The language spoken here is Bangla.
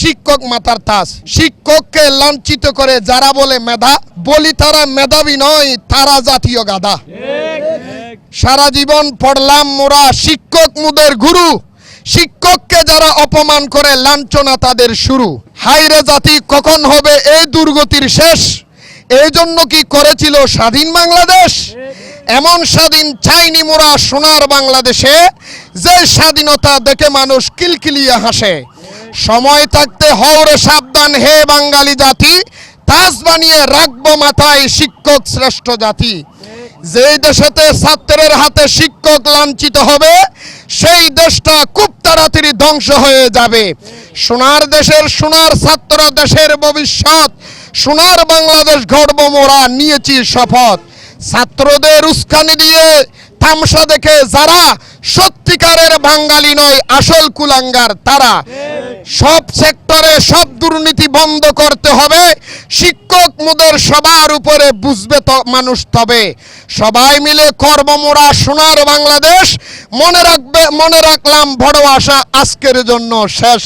শিক্ষক মাতার তাস। শিক্ষককে লাঞ্ছিত করে যারা বলে মেধা, বলি তারা মেধাবী নয়, তারা জাতীয় গাধা। সারা জীবন পড়লাম মোরা শিক্ষক মুদের গুরু। শিক্ষককে যারা অপমান করে, লাঞ্ছনা তাদের শুরু। হাইরে জাতি, কখন হবে এই দুর্গতির শেষ? এই জন্য কি করেছিল স্বাধীন বাংলাদেশ? এমন স্বাধীন চাইনি মোরা সোনার বাংলাদেশে, যে স্বাধীনতা দেখে মানুষ কিলকিলিয়ে হাসে। সময় থাকতে হওরে সাবধান হে বাঙালি জাতি। তাজ বানিয়ে রাখব মাথায় শিক্ষক শ্রেষ্ঠ জাতি। যেই দেশেতে ছাত্রের হাতে শিক্ষক লাঞ্ছিত হবে, সেই দেশটা খুব তাড়াতাড়ি ধ্বংস হয়ে যাবে। সোনার দেশের সোনার ছাত্র দেশের ভবিষ্যৎ, সোনার বাংলাদেশ গড়ব মোরা, নিয়েছি শপথ। ছাত্রদের উস্কানি দিয়ে তামসা দেখে যারা সত্যিকারের বাঙালি নয়, আসল কুলাঙ্গার তারা। সব সেক্টরে সব দুর্নীতি বন্ধ করতে হবে। শিক্ষক মুদের সবার উপরে বুঝবে তো মানুষ তবে। সবাই মিলে কর্মমোড়া সোনার বাংলাদেশ। মনে রাখবে, মনে রাখলাম বড় আশা আজকের জন্য শেষ।